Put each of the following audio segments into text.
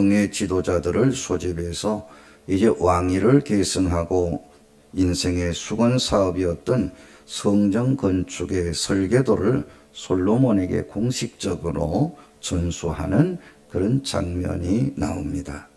성의 지도자들을 소집해서 이제 왕위를 계승하고 인생의 수건 사업이었던 성정 건축의 설계도를 솔로몬에게 공식적으로 전수하는 그런 장면이 나옵니다.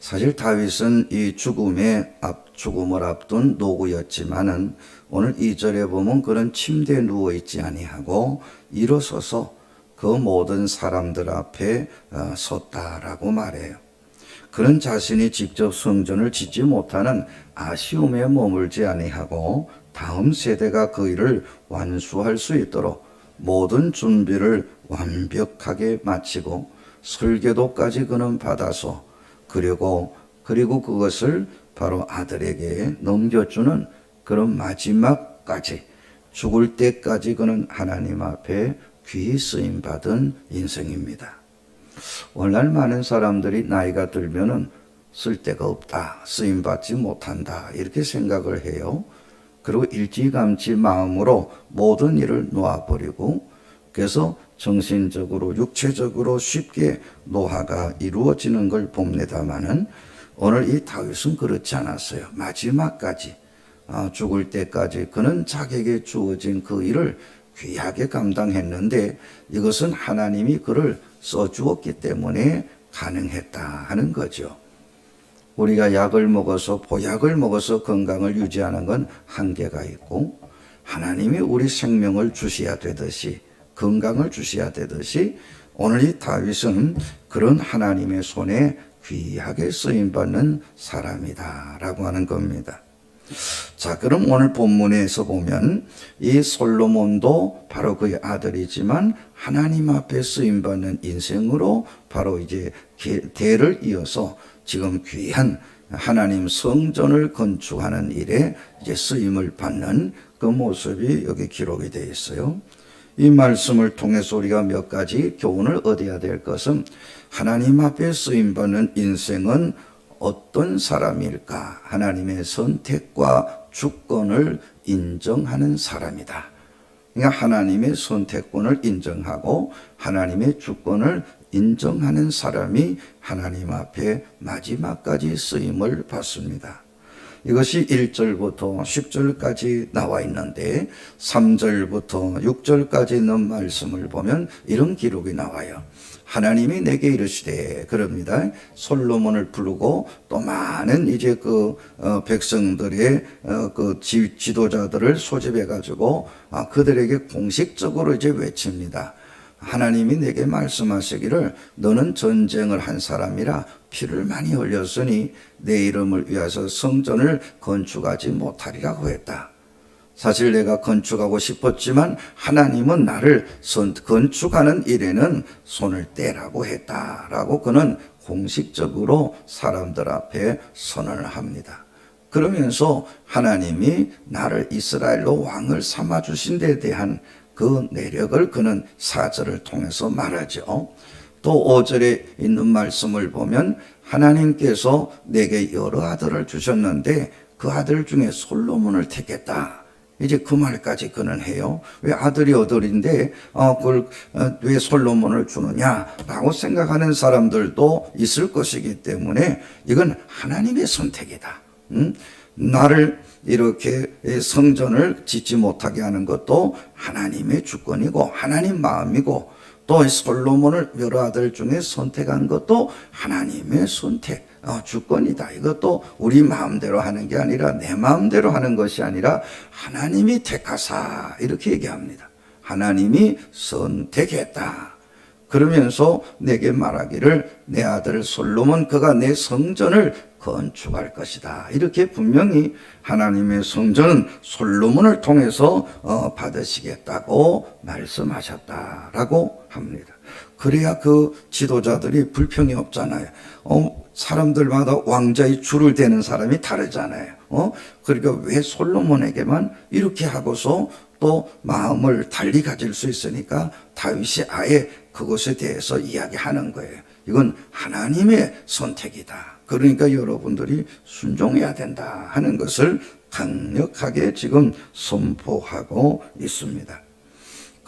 사실 다윗은 이 죽음의 앞 죽음을 앞둔 노구였지만은 오늘 이 절에 보면 그런 침대에 누워 있지 아니하고 일어서서 그 모든 사람들 앞에 어, 섰다라고 말해요. 그런 자신이 직접 성전을 짓지 못하는 아쉬움에 머물지 아니하고 다음 세대가 그 일을 완수할 수 있도록 모든 준비를 완벽하게 마치고 설계도까지 그는 받아서 그리고 그리고 그것을 바로 아들에게 넘겨주는 그런 마지막까지 죽을 때까지 그는 하나님 앞에 귀히 쓰임 받은 인생입니다. 오늘날 많은 사람들이 나이가 들면은 쓸데가 없다, 쓰임 받지 못한다 이렇게 생각을 해요. 그리고 일찌감치 마음으로 모든 일을 놓아버리고 그래서 정신적으로 육체적으로 쉽게 노화가 이루어지는 걸 봅니다마는 오늘 이 다윗은 그렇지 않았어요. 마지막까지 아, 죽을 때까지 그는 자기에게 주어진 그 일을 귀하게 감당했는데 이것은 하나님이 그를 써주었기 때문에 가능했다 하는 거죠. 우리가 약을 먹어서 보약을 먹어서 건강을 유지하는 건 한계가 있고 하나님이 우리 생명을 주셔야 되듯이 건강을 주셔야 되듯이 오늘 이 다윗은 그런 하나님의 손에 귀하게 쓰임 받는 사람이다라고 하는 겁니다. 자, 그럼 오늘 본문에서 보면 이 솔로몬도 바로 그의 아들이지만 하나님 앞에 쓰임 받는 인생으로 바로 이제 대를 이어서 지금 귀한 하나님 성전을 건축하는 일에 이제 쓰임을 받는 그 모습이 여기 기록이 되어 있어요. 이 말씀을 통해서 우리가 몇 가지 교훈을 얻어야 될 것은 하나님 앞에 쓰임 받는 인생은 어떤 사람일까? 하나님의 선택과 주권을 인정하는 사람이다. 그러니까 하나님의 선택권을 인정하고 하나님의 주권을 인정하는 사람이 하나님 앞에 마지막까지 쓰임을 받습니다. 이것이 1절부터 10절까지 나와 있는데 3절부터 6절까지 있는 말씀을 보면 이런 기록이 나와요. 하나님이 내게 이르시되 그럽니다. 솔로몬을 부르고 또 많은 이제 그 어, 백성들의 어, 그 지, 지도자들을 소집해 가지고 아, 그들에게 공식적으로 이제 외칩니다. 하나님이 내게 말씀하시기를 너는 전쟁을 한 사람이라 피를 많이 흘렸으니 내 이름을 위해서 성전을 건축하지 못하리라고 했다. 사실 내가 건축하고 싶었지만 하나님은 나를 건축하는 일에는 손을 떼라고 했다라고 그는 공식적으로 사람들 앞에 선언을 합니다. 그러면서 하나님이 나를 이스라엘로 왕을 삼아 주신 데 대한 그 내력을 그는 사절을 통해서 말하죠. 또 5절에 있는 말씀을 보면 하나님께서 내게 여러 아들을 주셨는데 그 아들 중에 솔로몬을 택했다. 이제 그 말까지 그는 해요. 왜 아들이 어들인데 어, 그걸 어, 왜 솔로몬을 주느냐라고 생각하는 사람들도 있을 것이기 때문에 이건 하나님의 선택이다. 음? 나를 이렇게 성전을 짓지 못하게 하는 것도 하나님의 주권이고 하나님 마음이고 또 솔로몬을 여러 아들 중에 선택한 것도 하나님의 선택 어, 주권이다. 이것도 우리 마음대로 하는 게 아니라 내 마음대로 하는 것이 아니라 하나님이 택하사 이렇게 얘기합니다. 하나님이 선택했다. 그러면서 내게 말하기를 내 아들 솔로몬 그가 내 성전을 건축할 것이다. 이렇게 분명히 하나님의 성전은 솔로몬을 통해서 어, 받으시겠다고 말씀하셨다라고 합니다. 그래야 그 지도자들이 불평이 없잖아요. 어, 사람들마다 왕자의 줄을 대는 사람이 다르잖아요. 어? 그러니까 왜 솔로몬에게만 이렇게 하고서 또 마음을 달리 가질 수 있으니까 다윗이 아예 그것에 대해서 이야기하는 거예요. 이건 하나님의 선택이다. 그러니까 여러분들이 순종해야 된다 하는 것을 강력하게 지금 선포하고 있습니다.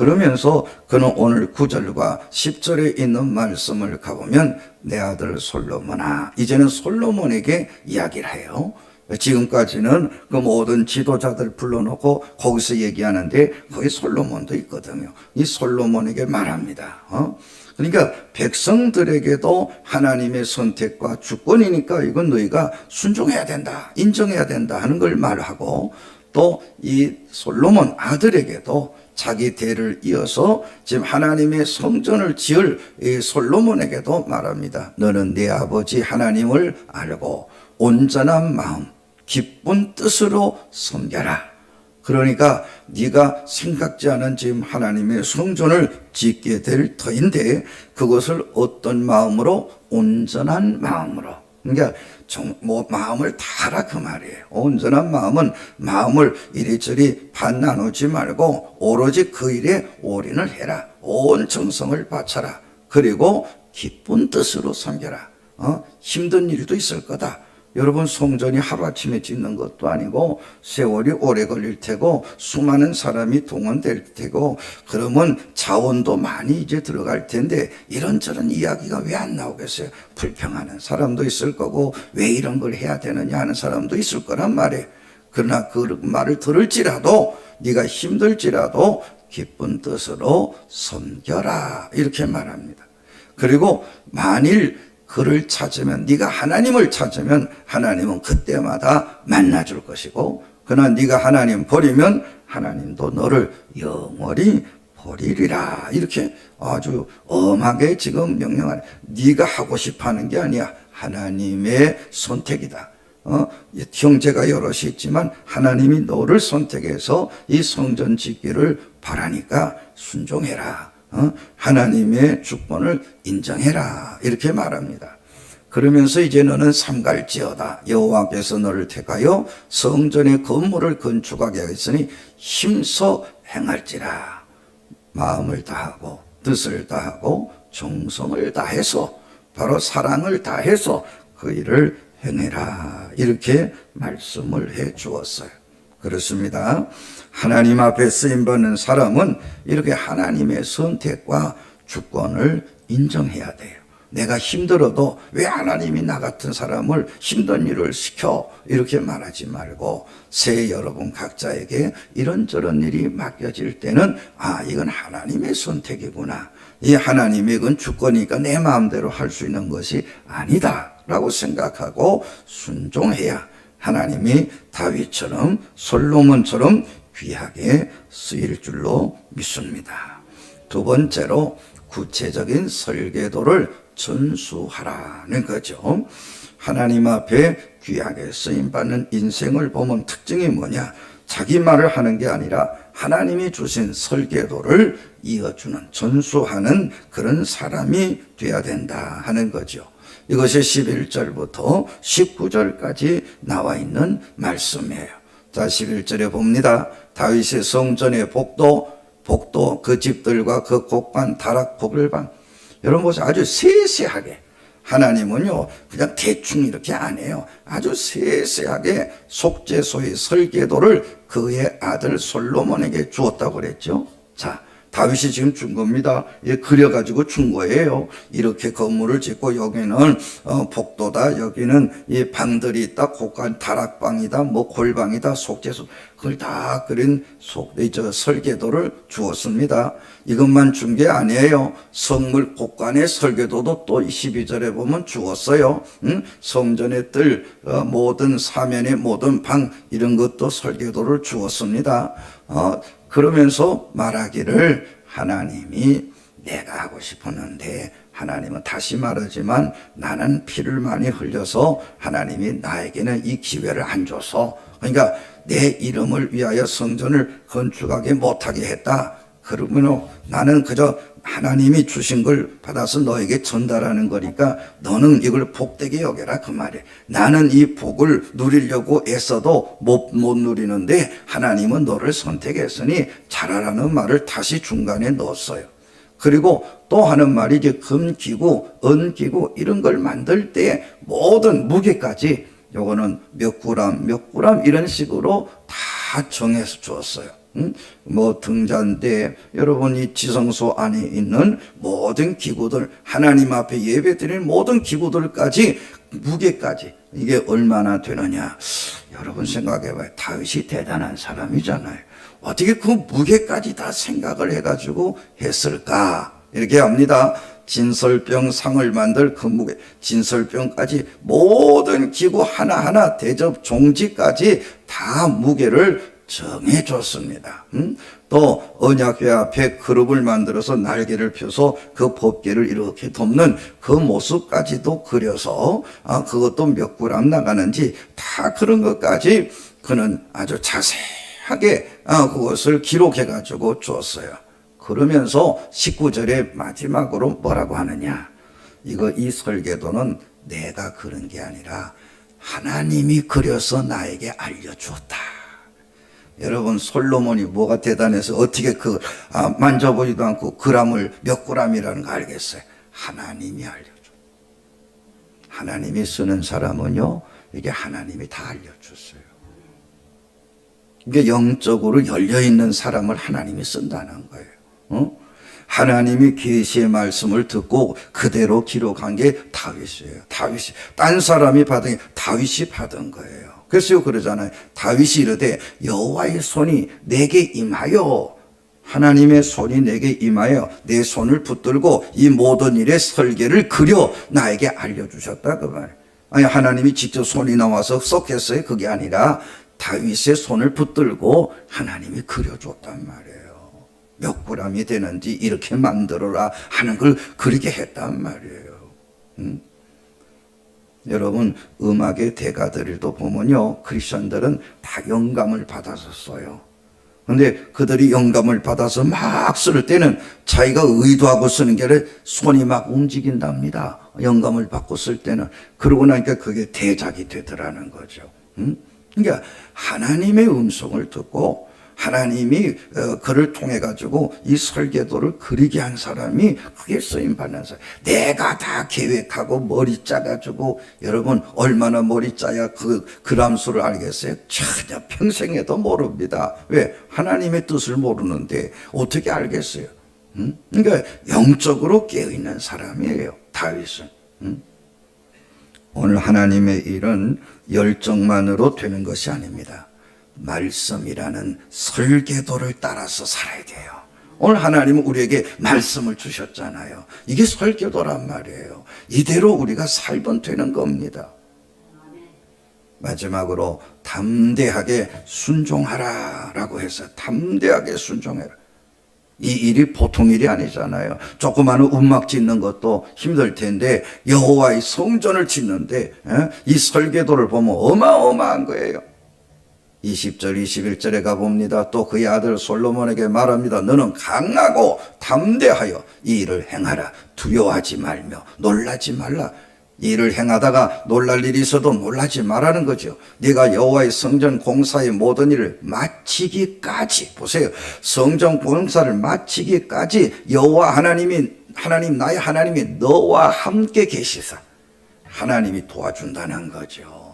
그러면서 그는 오늘 9절과 10절에 있는 말씀을 가보면 내 아들 솔로몬아 이제는 솔로몬에게 이야기를 해요. 지금까지는 그 모든 지도자들 불러놓고 거기서 얘기하는데 거기 솔로몬도 있거든요. 이 솔로몬에게 말합니다. 어? 그러니까 백성들에게도 하나님의 선택과 주권이니까 이건 너희가 순종해야 된다, 인정해야 된다 하는 걸 말하고 또 이 솔로몬 아들에게도 자기 대를 이어서 지금 하나님의 성전을 지을 이 솔로몬에게도 말합니다. 너는 네 아버지 하나님을 알고 온전한 마음, 기쁜 뜻으로 섬겨라. 그러니까 네가 생각지 않은 지금 하나님의 성전을 짓게 될 터인데 그것을 어떤 마음으로 온전한 마음으로 그러니까 정, 뭐 마음을 다하라 그 말이에요. 온전한 마음은 마음을 이리저리 반 나누지 말고 오로지 그 일에 올인을 해라. 온 정성을 바쳐라. 그리고 기쁜 뜻으로 섬겨라. 어? 힘든 일도 있을 거다. 여러분 성전이 하루아침에 짓는 것도 아니고 세월이 오래 걸릴 테고 수많은 사람이 동원될 테고 그러면 자원도 많이 이제 들어갈 텐데 이런저런 이야기가 왜 안 나오겠어요? 불평하는 사람도 있을 거고 왜 이런 걸 해야 되느냐 하는 사람도 있을 거란 말이에요. 그러나 그 말을 들을지라도 네가 힘들지라도 기쁜 뜻으로 섬겨라 이렇게 말합니다. 그리고 만일 그를 찾으면 네가 하나님을 찾으면 하나님은 그때마다 만나 줄 것이고 그러나 네가 하나님 버리면 하나님도 너를 영원히 버리리라. 이렇게 아주 엄하게 지금 명령하네. 네가 하고 싶어하는 게 아니야. 하나님의 선택이다. 어, 형제가 여럿이 있지만 하나님이 너를 선택해서 이 성전 짓기를 바라니까 순종해라. 어? 하나님의 주권을 인정해라. 이렇게 말합니다. 그러면서 이제 너는 삼갈지어다. 여호와께서 너를 택하여 성전의 건물을 건축하게 하였으니 힘써 행할지라. 마음을 다하고 뜻을 다하고 정성을 다해서 바로 사랑을 다해서 그 일을 행해라. 이렇게 말씀을 해 주었어요. 그렇습니다. 하나님 앞에 쓰임 받는 사람은 이렇게 하나님의 선택과 주권을 인정해야 돼요. 내가 힘들어도 왜 하나님이 나 같은 사람을 힘든 일을 시켜 이렇게 말하지 말고 새 여러분 각자에게 이런저런 일이 맡겨질 때는 아 이건 하나님의 선택이구나 이 하나님의 건 주권이니까 내 마음대로 할 수 있는 것이 아니다 라고 생각하고 순종해야 하나님이 다윗처럼 솔로몬처럼 귀하게 쓰일 줄로 믿습니다. 두 번째로 구체적인 설계도를 전수하라는 거죠. 하나님 앞에 귀하게 쓰임 받는 인생을 보면 특징이 뭐냐? 자기 말을 하는 게 아니라 하나님이 주신 설계도를 이어주는 전수하는 그런 사람이 돼야 된다 하는 거죠. 이것이 11절부터 19절까지 나와 있는 말씀이에요. 자, 11절에 봅니다. 다윗의 성전의 복도, 복도 그 집들과 그 곡관, 다락, 복을방. 여러분 보세요. 아주 세세하게. 하나님은요, 그냥 대충 이렇게 안 해요. 아주 세세하게 속죄소의 설계도를 그의 아들 솔로몬에게 주었다고 그랬죠. 자, 다윗이 지금 준 겁니다. 예, 그려가지고 준 거예요. 이렇게 건물을 짓고 여기는 어, 복도다, 여기는 이 방들이 있다, 곡간 다락방이다, 뭐 골방이다, 속죄소 그걸 다 그린 속, 저 설계도를 주었습니다. 이것만 준 게 아니에요. 성물 곡간의 설계도도 또 12절에 보면 주었어요. 응? 성전의 뜰, 어, 모든 사면의 모든 방 이런 것도 설계도를 주었습니다. 어, 그러면서 말하기를 하나님이 내가 하고 싶었는데 하나님은 다시 말하지만 나는 피를 많이 흘려서 하나님이 나에게는 이 기회를 안 줘서 그러니까 내 이름을 위하여 성전을 건축하게 못하게 했다. 그러면 나는 그저 하나님이 주신 걸 받아서 너에게 전달하는 거니까 너는 이걸 복되게 여겨라 그 말이에요. 나는 이 복을 누리려고 애써도 못, 못 누리는데 하나님은 너를 선택했으니 잘하라는 말을 다시 중간에 넣었어요. 그리고 또 하는 말이 이제 금기구, 은기구 이런 걸 만들 때 모든 무게까지 요거는 몇 그램, 몇 그램 이런 식으로 다 정해서 주었어요. 음? 뭐 등잔대 여러분 이 지성소 안에 있는 모든 기구들 하나님 앞에 예배드리는 모든 기구들까지 무게까지 이게 얼마나 되느냐. 여러분 생각해봐요. 다윗이 대단한 사람이잖아요. 어떻게 그 무게까지 다 생각을 해가지고 했을까? 이렇게 합니다. 진설병 상을 만들 그 무게 진설병까지 모든 기구 하나하나 대접 종지까지 다 무게를 정해줬습니다. 음? 또 언약궤 앞에 그룹을 만들어서 날개를 펴서 그 법궤를 이렇게 덮는 그 모습까지도 그려서 아 그것도 몇 그램 나가는지 다 그런 것까지 그는 아주 자세하게 아 그것을 기록해 가지고 줬어요. 그러면서 19절의 마지막으로 뭐라고 하느냐? 이거 이 설계도는 내가 그런 게 아니라 하나님이 그려서 나에게 알려주었다. 여러분 솔로몬이 뭐가 대단해서 어떻게 그 아, 만져보지도 않고 그람을 몇 그람이라는 거 알겠어요? 하나님이 알려줘. 하나님이 쓰는 사람은요 이게 하나님이 다 알려줬어요. 이게 영적으로 열려 있는 사람을 하나님이 쓴다는 거예요. 어? 하나님이 계시의 말씀을 듣고 그대로 기록한 게 다윗이에요. 다윗이 딴 사람이 받은 게 다윗이 받은 거예요. 그래서 그러잖아요. 다윗이 이르되 여호와의 손이 내게 임하여 하나님의 손이 내게 임하여 내 손을 붙들고 이 모든 일의 설계를 그려 나에게 알려주셨다 그 말. 아니 하나님이 직접 손이 나와서 썩했어요. 그게 아니라 다윗의 손을 붙들고 하나님이 그려줬단 말이에요. 몇 그램이 되는지 이렇게 만들어라 하는 걸 그리게 했단 말이에요. 음? 여러분 음악의 대가들도 보면요 크리스천들은 다 영감을 받아서 써요. 근데 그들이 영감을 받아서 막 쓸 때는 자기가 의도하고 쓰는 게 아니라 손이 막 움직인답니다. 영감을 받고 쓸 때는 그러고 나니까 그게 대작이 되더라는 거죠. 음? 그러니까 하나님의 음성을 듣고 하나님이 어, 그를 통해 가지고 이 설계도를 그리게 한 사람이 그게 쓰임 받는 사람. 내가 다 계획하고 머리 짜 가지고 여러분 얼마나 머리 짜야 그 그람수를 알겠어요? 전혀 평생에도 모릅니다. 왜? 하나님의 뜻을 모르는데 어떻게 알겠어요? 음? 그러니까 영적으로 깨어 있는 사람이에요. 다윗은. 음? 오늘 하나님의 일은 열정만으로 되는 것이 아닙니다. 말씀이라는 설계도를 따라서 살아야 돼요. 오늘 하나님은 우리에게 말씀을 주셨잖아요. 이게 설계도란 말이에요. 이대로 우리가 살면 되는 겁니다. 마지막으로 담대하게 순종하라 라고 해서 담대하게 순종해라. 이 일이 보통 일이 아니잖아요. 조그마한 음악 짓는 것도 힘들 텐데 여호와의 성전을 짓는데 에? 이 설계도를 보면 어마어마한 거예요. 20절, 21절에 가봅니다. 또 그의 아들 솔로몬에게 말합니다. 너는 강하고 담대하여 이 일을 행하라. 두려워하지 말며 놀라지 말라. 이 일을 행하다가 놀랄 일이 있어도 놀라지 말라는 거죠. 네가 여호와의 성전 공사의 모든 일을 마치기까지 보세요. 성전 공사를 마치기까지 여호와 하나님이 하나님 나의 하나님이 너와 함께 계시사 하나님이 도와준다는 거죠.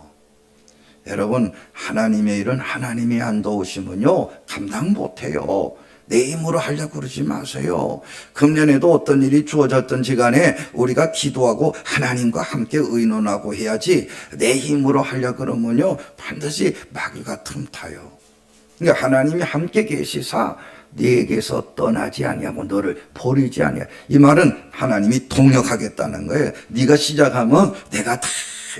여러분 하나님의 일은 하나님이 안 도우시면요 감당 못해요. 내 힘으로 하려고 그러지 마세요. 금년에도 어떤 일이 주어졌던지 간에 우리가 기도하고 하나님과 함께 의논하고 해야지 내 힘으로 하려고 그러면요 반드시 마귀가 틈타요. 그러니까 하나님이 함께 계시사 네게서 떠나지 아니하고 너를 버리지 아니하. 이 말은 하나님이 동역하겠다는 거예요. 네가 시작하면 내가 다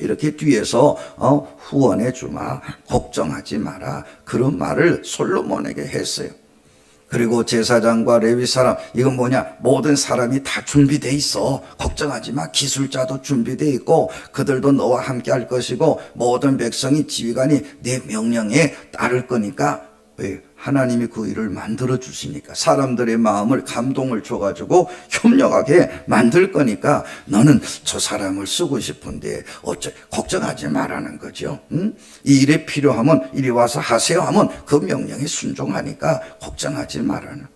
이렇게 뒤에서 어, 후원해 주마. 걱정하지 마라. 그런 말을 솔로몬에게 했어요. 그리고 제사장과 레위 사람 이건 뭐냐 모든 사람이 다 준비돼 있어 걱정하지 마 기술자도 준비돼 있고 그들도 너와 함께 할 것이고 모든 백성이 지휘관이 내 명령에 따를 거니까 왜 하나님이 그 일을 만들어 주시니까 사람들의 마음을 감동을 줘가지고 협력하게 만들 거니까 너는 저 사람을 쓰고 싶은데 어째 걱정하지 말라는 거죠. 응? 이 일에 필요하면 이리 와서 하세요 하면 그 명령에 순종하니까 걱정하지 말라는.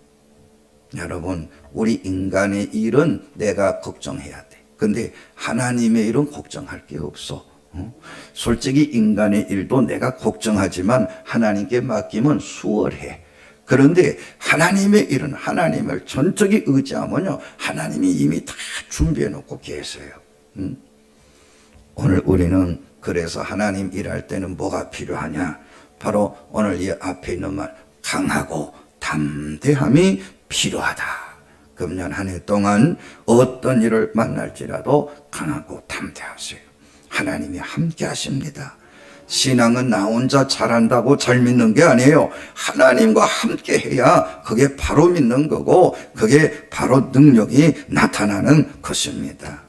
여러분 우리 인간의 일은 내가 걱정해야 돼. 근데 하나님의 일은 걱정할 게 없어. 어? 솔직히 인간의 일도 내가 걱정하지만 하나님께 맡기면 수월해. 그런데 하나님의 일은 하나님을 전적이 의지하면요. 하나님이 이미 다 준비해 놓고 계세요. 음? 오늘 우리는 그래서 하나님 일할 때는 뭐가 필요하냐? 바로 오늘 이 앞에 있는 말 강하고 담대함이 필요하다. 금년 한 해 동안 어떤 일을 만날지라도 강하고 담대하세요. 하나님이 함께 하십니다. 신앙은 나 혼자 잘한다고 잘 믿는 게 아니에요. 하나님과 함께 해야 그게 바로 믿는 거고 그게 바로 능력이 나타나는 것입니다.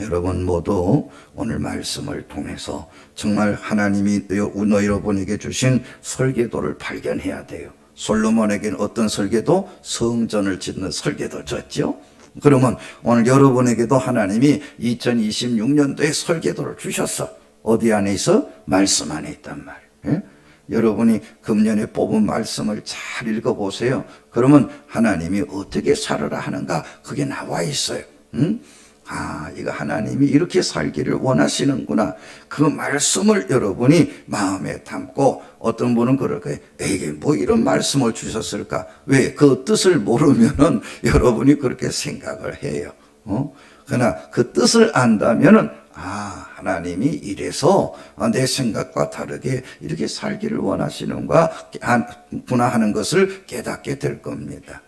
여러분 모두 오늘 말씀을 통해서 정말 하나님이 여러분에게 주신 설계도를 발견해야 돼요. 솔로몬에게는 어떤 설계도? 성전을 짓는 설계도 줬죠. 그러면 오늘 여러분에게도 하나님이 2026년도에 설계도를 주셨어. 어디 안에 있어? 말씀 안에 있단 말이에요. 예? 여러분이 금년에 뽑은 말씀을 잘 읽어보세요. 그러면 하나님이 어떻게 살아라 하는가 그게 나와 있어요. 응? 아, 이거 하나님이 이렇게 살기를 원하시는구나. 그 말씀을 여러분이 마음에 담고 어떤 분은 그럴 거예요. 에이, 뭐 이런 말씀을 주셨을까? 왜? 그 뜻을 모르면은 여러분이 그렇게 생각을 해요. 어? 그러나 그 뜻을 안다면은 아, 하나님이 이래서 내 생각과 다르게 이렇게 살기를 원하시는가, 구나 하는 것을 깨닫게 될 겁니다.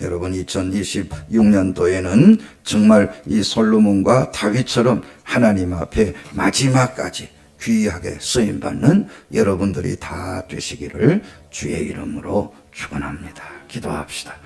여러분 2026년도에는 정말 이 솔로몬과 다윗처럼 하나님 앞에 마지막까지 귀하게 쓰임 받는 여러분들이 다 되시기를 주의 이름으로 축원합니다. 기도합시다.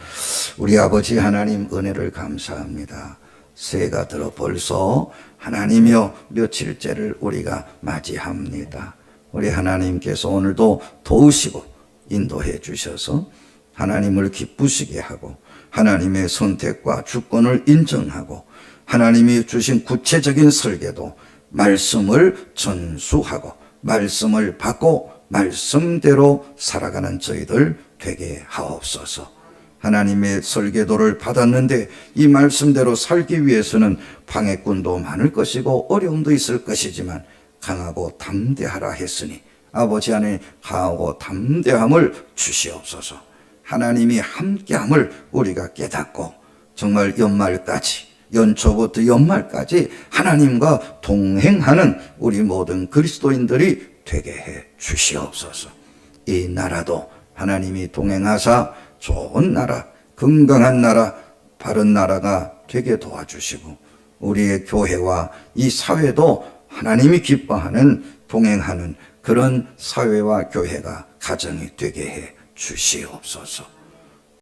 우리 아버지 하나님 은혜를 감사합니다. 새해가 들어 벌써 하나님이여 며칠째를 우리가 맞이합니다. 우리 하나님께서 오늘도 도우시고 인도해 주셔서 하나님을 기쁘시게 하고 하나님의 선택과 주권을 인정하고 하나님이 주신 구체적인 설계도 말씀을 전수하고 말씀을 받고 말씀대로 살아가는 저희들 되게 하옵소서. 하나님의 설계도를 받았는데 이 말씀대로 살기 위해서는 방해꾼도 많을 것이고 어려움도 있을 것이지만 강하고 담대하라 했으니 아버지 안에 강하고 담대함을 주시옵소서. 하나님이 함께함을 우리가 깨닫고 정말 연말까지 연초부터 연말까지 하나님과 동행하는 우리 모든 그리스도인들이 되게 해 주시옵소서. 이 나라도 하나님이 동행하사 좋은 나라, 건강한 나라, 바른 나라가 되게 도와주시고 우리의 교회와 이 사회도 하나님이 기뻐하는 동행하는 그런 사회와 교회가 가정이 되게 해 주시옵소서.